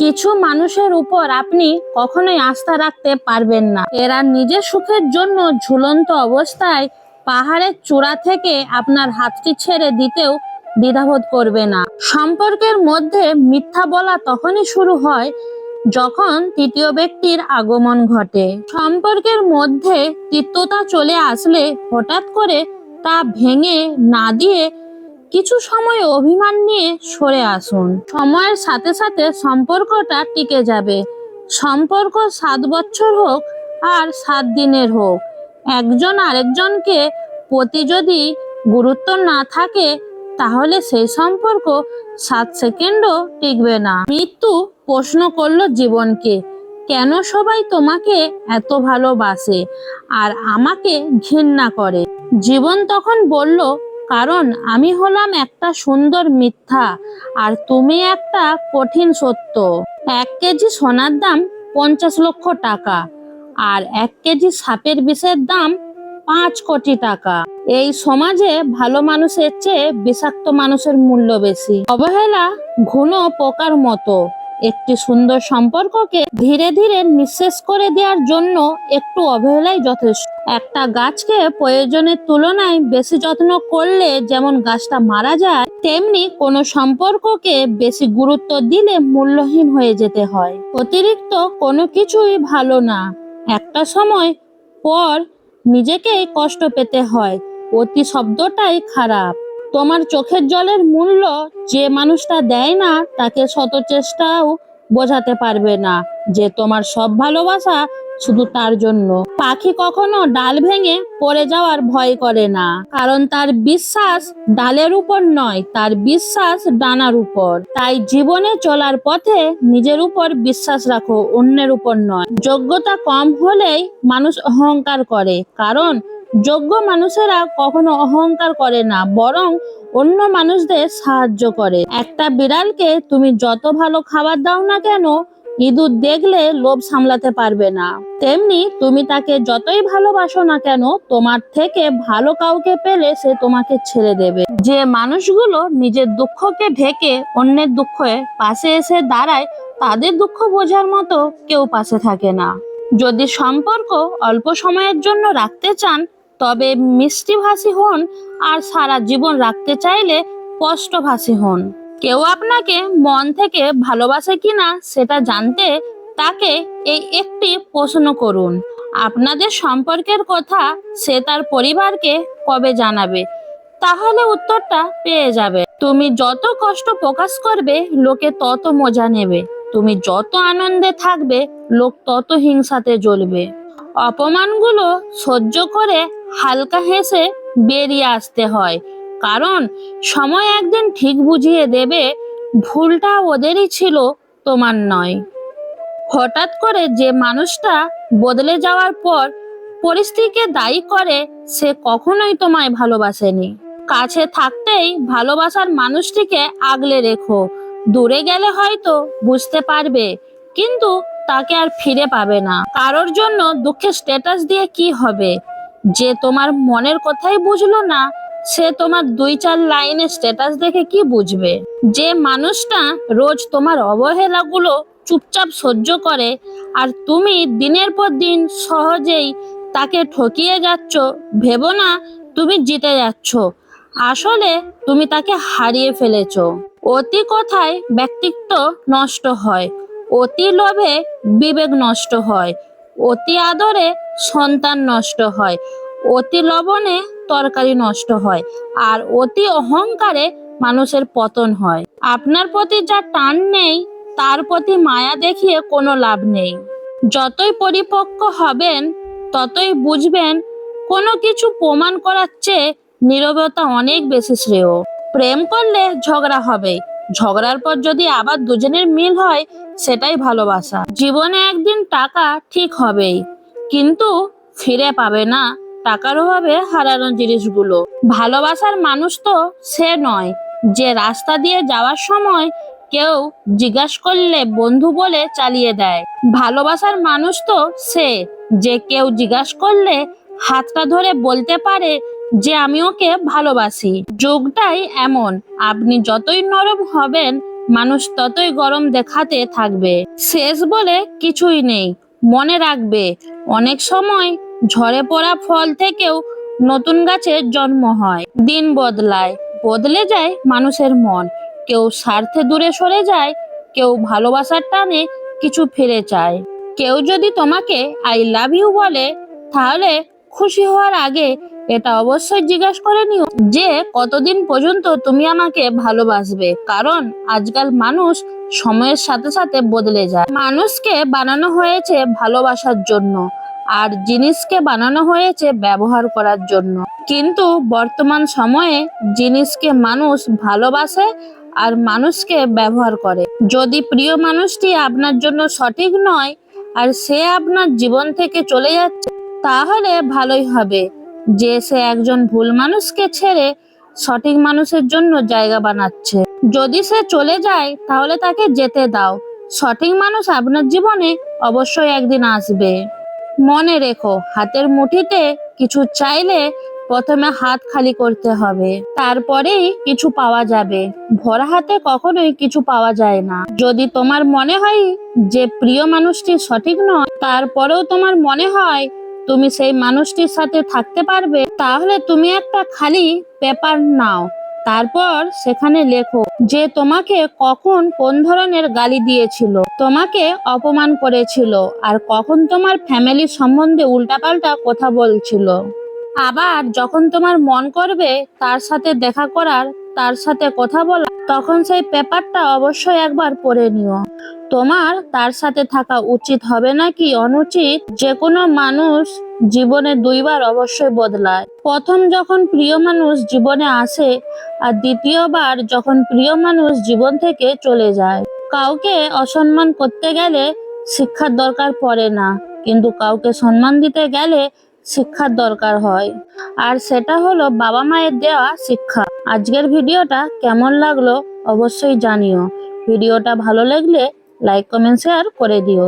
কিছু মানুষের উপর আপনি কখনোই আস্থা রাখতে পারবেন না। এরা নিজের সুখের জন্য ঝুলন্ত অবস্থায় পাহাড়ের চূড়া থেকে আপনার হাতটি ছেড়ে দিতেও দ্বিধাবোধ করবে না। সম্পর্কের মধ্যে মিথ্যা বলা তখনই শুরু হয় যখন তৃতীয় ব্যক্তির আগমন ঘটে। সম্পর্কের মধ্যে তিক্ততা চলে আসলে হঠাৎ করে তা ভেঙে না দিয়ে কিছু সময় অভিমান নিয়ে সরে আসুন। সময়ের সাথে সাথে সম্পর্কটা টিকে যাবে। সম্পর্ক সাত বছর হোক আর সাত দিনের হোক। একজন আরেকজনকে প্রতি যদি গুরুত্ব না থাকে, তাহলে সেই সম্পর্ক সাত সেকেন্ডও টিকবে না। মৃত্যু প্রশ্ন করল জীবনকে, কেন সবাই তোমাকে এত ভালোবাসে আর আমাকে ঘৃণা করে? জীবন তখন বলল কারণ আমি হলাম একটা সুন্দর মিথ্যা আর তুমি একটা কঠিন সত্য। এক কেজি সোনার দাম পঞ্চাশ লক্ষ টাকা আর এক কেজি সাপের বিষের দাম পাঁচ কোটি টাকা। এই সমাজে ভালো মানুষের চেয়ে বিষাক্ত মানুষের মূল্য বেশি। অবহেলা ঘুনো পোকার মতো। একটি সুন্দর সম্পর্ককে ধীরে ধীরে নিঃশেষ করে দেওয়ার জন্য একটু অবহেলাই যথেষ্ট। একটা গাছকে প্রয়োজনের তুলনায় বেশি যত্ন করলে যেমন গাছটা মারা যায়, তেমনি কোনো সম্পর্ককে বেশি গুরুত্ব দিলে মূল্যহীন হয়ে যেতে হয়। অতিরিক্ত কোনো কিছুই ভালো না। একটা সময় পর নিজেকেই কষ্ট পেতে হয়। অতি শব্দটাই খারাপ। তোমার চোখের জলের মূল্য যে মানুষটা দেয় না, তাকে শত চেষ্টাও বোঝাতে পারবে না যে তোমার সব ভালোবাসা শুধু তার জন্য। পাখি কখনো ডাল ভেঙে পড়ে যাওয়ার ভয় করে না, কারণ তার বিশ্বাস ডালের উপর নয়, তার বিশ্বাস ডানার উপর। তাই জীবনে চলার পথে নিজের উপর বিশ্বাস রাখো, অন্যের উপর নয়। যোগ্যতা কম হলেই মানুষ অহংকার করে, কারণ যোগ্য মানুষেরা কখনো অহংকার করে না, বরং অন্য মানুষদের সাহায্য করে। একটা বিড়ালকে তুমি যত ভালো খাবার দাও না কেন, ইঁদুর দেখলে লোভ সামলাতে পারবে না। তেমনি তুমি তাকে যতই ভালোবাসো না কেন, তোমার থেকে ভালো কাউকে পেলে সে তোমাকে ছেড়ে দেবে। যে মানুষগুলো নিজের দুঃখকে ঢেকে অন্যের দুঃখে পাশে এসে দাঁড়ায়, তাদের দুঃখ বোঝার মতো কেউ পাশে থাকে না। যদি সম্পর্ক অল্প সময়ের জন্য রাখতে চান তবে মিষ্টিভাষী হন আর সারা জীবন রাখতে চাইলে স্পষ্টভাষী হন। কেউ আপনাকে মন থেকে ভালোবাসে কিনা সেটা জানতে তাকে এই একটি প্রশ্ন করুন। আপনাদের সম্পর্কের কথা সে তার পরিবারকে কবে জানাবে? তাহলে উত্তরটা পেয়ে যাবে। তুমি যত কষ্ট প্রকাশ করবে, লোকে তত মজা নেবে। তুমি যত আনন্দে থাকবে, লোক তত হিংসাতে জ্বলবে। অপমানগুলো সহ্য করে হালকা হেসে বেরিয়ে আসতে হয়। কারণ সময় একদিন ঠিক বুঝিয়ে দেবে, ভুলটা ওদেরই ছিল, তোমার নয়। হঠাৎ করে যে মানুষটা বদলে যাওয়ার পর পরিস্থিতিকে দায়ী করে, সে কখনোই তোমায় ভালোবাসেনি। কাছে থাকতেই ভালোবাসার মানুষটিকে আগলে রেখো। দূরে গেলে হয়তো বুঝতে পারবে, কিন্তু তাকে আর ফিরে পাবে না। কারোর জন্য দুঃখের স্ট্যাটাস দিয়ে কি হবে? যে তোমার মনের কথাই বুঝলো না, সে তোমার দুই চার লাইনের স্ট্যাটাস দেখে কি বুঝবে? যে মানুষটা রোজ তোমার অবহেলাগুলো চুপচাপ সহ্য করে আর তুমি দিনের পর দিন সহজেই তাকে ঠকিয়ে যাচ্ছ, ভেবো না তুমি জিতে যাচ্ছ। আসলে তুমি তাকে হারিয়ে ফেলেছো। অতি কথায় ব্যক্তিত্ব নষ্ট হয়, অতি লোভে বিবেক নষ্ট হয়, অতি আদরে সন্তান নষ্ট হয়। অতি লবণে তরকারি নষ্ট হয় আর অতি অহংকারে মানুষের পতন হয়। আপনার প্রতি যা টান নেই, তার প্রতি মায়া দেখিয়ে কোনো লাভ নেই। যতই পরিপক্ক হবেন, ততই বুঝবেন কোনো কিছু প্রমাণ করার চেয়ে নীরবতা অনেক বেশি শ্রেয়। প্রেম করলে ঝগড়া হবে। ঝগড়ার পর যদি আবার দুজনের মিল হয়, সেটাই ভালোবাসা। জীবনে একদিন টাকা ঠিক হবেই। কিন্তু ফিরে পাবে না। টাকার অভাবে হারানো জিনিসগুলো। ভালোবাসার মানুষ তো সে নয়, যে রাস্তা দিয়ে যাওয়ার সময় কেউ জিজ্ঞাসা করলে বন্ধু বলে চালিয়ে দেয়। ভালোবাসার মানুষ তো সে, যে কেউ জিজ্ঞাসা করলে হাতটা ধরে বলতে পারে যে আমি ওকে ভালোবাসি। যোগটাই এমন, আপনি যতই নরম হবেন, মানুষ ততই গরম দেখাতে থাকবে। শেষ বলে কিছুই নেই। মনে রাখবে, অনেক সময় ঝরে পড়া ফল থেকেও নতুন গাছের জন্ম হয়। দিন বদলায়, বদলে যায় মানুষের মন। কেউ স্বার্থে দূরে সরে যায়, কেউ ভালোবাসার টানে কিছু ফিরে চায়। কেউ যদি তোমাকে আই লাভ ইউ বলে, তাহলে খুশি হওয়ার আগে এটা অবশ্যই জিজ্ঞাসা করে নিও যে কতদিন পর্যন্ত তুমি আমাকে ভালোবাসবে। কারণ আজকাল মানুষ সময়ের সাথে সাথে বদলে যায়। মানুষকে বানানো হয়েছে ভালোবাসার জন্য আর জিনিসকে বানানো হয়েছে ব্যবহার করার জন্য। কিন্তু বর্তমান সময়ে জিনিসকে মানুষ ভালোবাসে আর মানুষকে ব্যবহার করে। যদি প্রিয় মানুষটি আপনার জন্য সঠিক নয় আর সে আপনার জীবন থেকে চলে যাচ্ছে, তাহলে ভালোই হবে। যে সে একজন ভুল মানুষকে ছেড়ে সঠিক মানুষের জন্য জায়গা বানাচ্ছে। যদি সে চলে যায়, তাহলে তাকে যেতে দাও। সঠিক মানুষ আপনার জীবনে অবশ্যই একদিন আসবে। মনে রেখো, হাতের মুঠিতে কিছু চাইলে প্রথমে হাত খালি করতে হবে। তারপরেই কিছু পাওয়া যাবে। ভরা হাতে কখনোই কিছু পাওয়া যায় না। যদি তোমার মনে হয় যে প্রিয় মানুষটি সঠিক নয়, তারপরেও তোমার মনে হয় তুমি সেই মানুষটির সাথে থাকতে পারবে, তাহলে তুমি একটা খালি পেপার নাও। তারপর সেখানে লেখো যে তোমাকে কখন কোন ধরনের গালি দিয়েছিল, তোমাকে অপমান করেছিল, আর কখন তোমার ফ্যামিলি সম্বন্ধে উল্টাপাল্টা কথা বলছিল। আবার যখন তোমার মন করবে তার সাথে দেখা করার তার সাথে কথা বলা, তখন সেই পেপারটা অবশ্যই একবার পড়ে নিও। তোমার তার সাথে থাকা উচিত হবে নাকি অনুচিত যে কোনো মানুষ জীবনে দুইবার অবশ্যই বদলায়। প্রথম যখন প্রিয় মানুষ জীবনে আসে, আর দ্বিতীয়বার যখন প্রিয় মানুষ জীবন থেকে চলে যায়। কাউকে অসম্মান করতে গেলে শিক্ষার দরকার পড়ে না, কিন্তু কাউকে সম্মান দিতে গেলে শিক্ষার দরকার হয়। আর সেটা হলো বাবা মায়ের দেওয়া শিক্ষা। আজকের ভিডিওটা কেমন লাগল অবশ্যই জানিও। ভিডিওটা ভালো লাগলে লাইক কমেন্ট শেয়ার করে দিও।